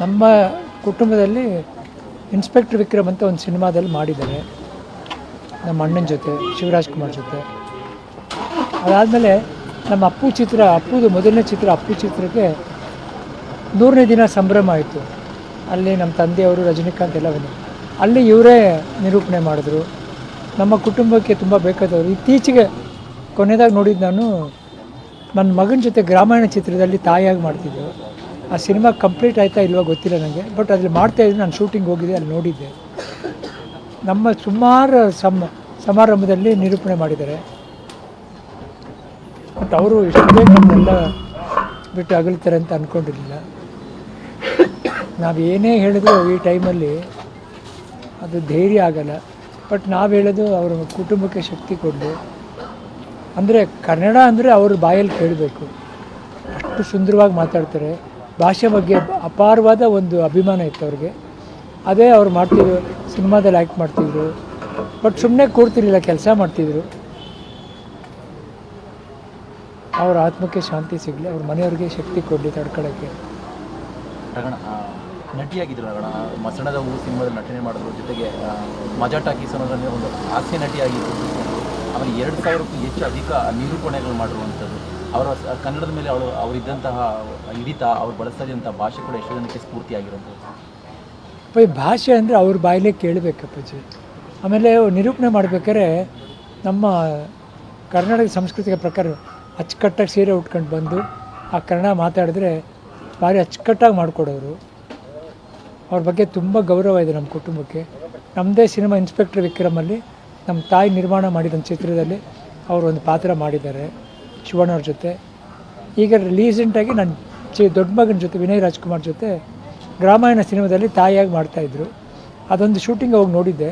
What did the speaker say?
ನಮ್ಮ ಕುಟುಂಬದಲ್ಲಿ ಇನ್ಸ್ಪೆಕ್ಟರ್ ವಿಕ್ರಮ್ ಅಂತ ಒಂದು ಸಿನಿಮಾದಲ್ಲಿ ಮಾಡಿದ್ದಾರೆ. ನಮ್ಮ ಅಣ್ಣನ ಜೊತೆ, ಶಿವರಾಜ್ ಕುಮಾರ್ ಜೊತೆ. ಅದಾದಮೇಲೆ ನಮ್ಮ ಅಪ್ಪು ಚಿತ್ರ, ಅಪ್ಪುದು ಮೊದಲನೇ ಚಿತ್ರ, ಅಪ್ಪು ಚಿತ್ರಕ್ಕೆ ನೂರನೇ ದಿನ ಸಂಭ್ರಮ ಆಯಿತು. ಅಲ್ಲಿ ನಮ್ಮ ತಂದೆಯವರು ರಜನಿಕಾಂತ್ ಎಲ್ಲ ಬಂದರು. ಅಲ್ಲಿ ಇವರೇ ನಿರೂಪಣೆ ಮಾಡಿದ್ರು. ನಮ್ಮ ಕುಟುಂಬಕ್ಕೆ ತುಂಬ ಬೇಕಾದವರು. ಇತ್ತೀಚೆಗೆ ಕೊನೆಯದಾಗಿ ನೋಡಿದ್ದು ನಾನು, ನನ್ನ ಮಗನ ಜೊತೆ ಗ್ರಾಮಾಯಣ ಚಿತ್ರದಲ್ಲಿ ತಾಯಿಯಾಗಿ ಮಾಡ್ತಿದ್ದೆ ಆ ಸಿನಿಮಾ ಕಂಪ್ಲೀಟ್ ಆಯ್ತಾ ಇಲ್ವಾ ಗೊತ್ತಿಲ್ಲ ನನಗೆ. ಬಟ್ ಅದ್ರಲ್ಲಿ ಮಾಡ್ತಾ ಇದ್ದೀನಿ ನಾನು ಶೂಟಿಂಗ್ ಹೋಗಿದ್ದೆ, ಅಲ್ಲಿ ನೋಡಿದ್ದೆ. ನಮ್ಮ ಸುಮಾರು ಸಮ, ಸಮಾರಂಭದಲ್ಲಿ ನಿರೂಪಣೆ ಮಾಡಿದ್ದಾರೆ. ಬಟ್ ಅವರು ಬೇಗ ನಮ್ಮನ್ನೆಲ್ಲ ಬಿಟ್ಟು ಅಗಲ್ತಾರೆ ಅಂತ ಅಂದ್ಕೊಂಡಿರಲಿಲ್ಲ ನಾವು ಏನೇ ಹೇಳಿದ್ರು ಈ ಟೈಮಲ್ಲಿ ಅದು ಧೈರ್ಯ ಆಗಲ್ಲ. ಬಟ್ ನಾವು ಹೇಳೋದು ಅವರ ಕುಟುಂಬಕ್ಕೆ ಶಕ್ತಿ ಕೊಡಲಿ ಅಂದರೆ ಕನ್ನಡ ಅಂದರೆ ಅವ್ರ ಬಾಯಲ್ಲಿ ಕೇಳಬೇಕು. ಅಷ್ಟು ಸುಂದರವಾಗಿ ಮಾತಾಡ್ತಾರೆ. ಭಾಷೆ ಬಗ್ಗೆ ಅಪಾರವಾದ ಒಂದು ಅಭಿಮಾನ ಇತ್ತು ಅವ್ರಿಗೆ. ಅದೇ ಅವ್ರು ಮಾಡ್ತಿದ್ರು, ಸಿನಿಮಾದಲ್ಲಿ ಆ್ಯಕ್ಟ್ ಮಾಡ್ತಿದ್ರು, ಬಟ್ ಸುಮ್ಮನೆ ಕೂರ್ತಿರ್ಲಿಲ್ಲ, ಕೆಲಸ ಮಾಡ್ತಿದ್ರು. ಅವ್ರ ಆತ್ಮಕ್ಕೆ ಶಾಂತಿ ಸಿಗಲಿ, ಅವ್ರ ಮನೆಯವ್ರಿಗೆ ಶಕ್ತಿ ಕೊಡಲಿ ತಡ್ಕೊಳ್ಳೋಕ್ಕೆ ನಟಿಯಾಗಿದ್ರು ರಗಣ. ಮಸಣದ ಹೂ ಸಿನಿಮಾದಲ್ಲಿ ನಟನೆ ಮಾಡಿದ್ರು. ಜೊತೆಗೆ ಮಜಾ ಒಂದು ಹಾಸ್ಯ ನಟಿಯಾಗಿದ್ದು ಆಮೇಲೆ ಎರಡು ಸಾವಿರಕ್ಕೂ ಹೆಚ್ಚು ಅಧಿಕ ನಿರೂಪಣೆಗಳು ಮಾಡಿರುವಂಥದ್ದು. ಅವರ ಕನ್ನಡದ ಮೇಲೆ ಅವಳು, ಅವರಿದ್ದಂತಹ ಹಿಡಿತ, ಅವ್ರು ಬಳಸ್ತಾ ಭಾಷೆ ಕೂಡ ಎಷ್ಟು ಜನಕ್ಕೆ ಸ್ಫೂರ್ತಿಯಾಗಿರೋದು ಈ ಭಾಷೆ ಅಂದರೆ ಅವ್ರ ಬಾಯಲ್ಲೇ ಕೇಳಬೇಕಪ್ಪಾಜಿ ಆಮೇಲೆ ನಿರೂಪಣೆ ಮಾಡ್ಬೇಕಾದ್ರೆ ನಮ್ಮ ಕರ್ನಾಟಕ ಸಂಸ್ಕೃತಿಯ ಪ್ರಕಾರ ಅಚ್ಚುಕಟ್ಟಾಗಿ ಸೀರೆ ಉಟ್ಕೊಂಡು ಬಂದು ಆ ಕನ್ನಡ ಮಾತಾಡಿದ್ರೆ ಭಾರಿ ಅಚ್ಚುಕಟ್ಟಾಗಿ ಮಾಡಿಕೊಡೋರು. ಅವ್ರ ಬಗ್ಗೆ ತುಂಬ ಗೌರವ ಇದೆ ನಮ್ಮ ಕುಟುಂಬಕ್ಕೆ. ನಮ್ಮದೇ ಸಿನಿಮಾ ಇನ್ಸ್ಪೆಕ್ಟರ್ ವಿಕ್ರಮಲ್ಲಿ ನಮ್ಮ ತಾಯಿ ನಿರ್ಮಾಣ ಮಾಡಿದ ಒಂದು ಚಿತ್ರದಲ್ಲಿ ಅವರು ಒಂದು ಪಾತ್ರ ಮಾಡಿದ್ದಾರೆ. ಶಿವಣ್ಣವ್ರ ಜೊತೆ. ಈಗ ರೀಸೆಂಟಾಗಿ ನನ್ನ ಚಿ ದೊಡ್ಡ ಮಗನ ಜೊತೆ, ವಿನಯ್ ರಾಜ್ಕುಮಾರ್ ಜೊತೆ ರಾಮಾಯಣ ಸಿನಿಮಾದಲ್ಲಿ ತಾಯಿಯಾಗಿ ಮಾಡ್ತಾಯಿದ್ರು ಅದೊಂದು ಶೂಟಿಂಗ್ ಹೋಗಿ ನೋಡಿದ್ದೆ.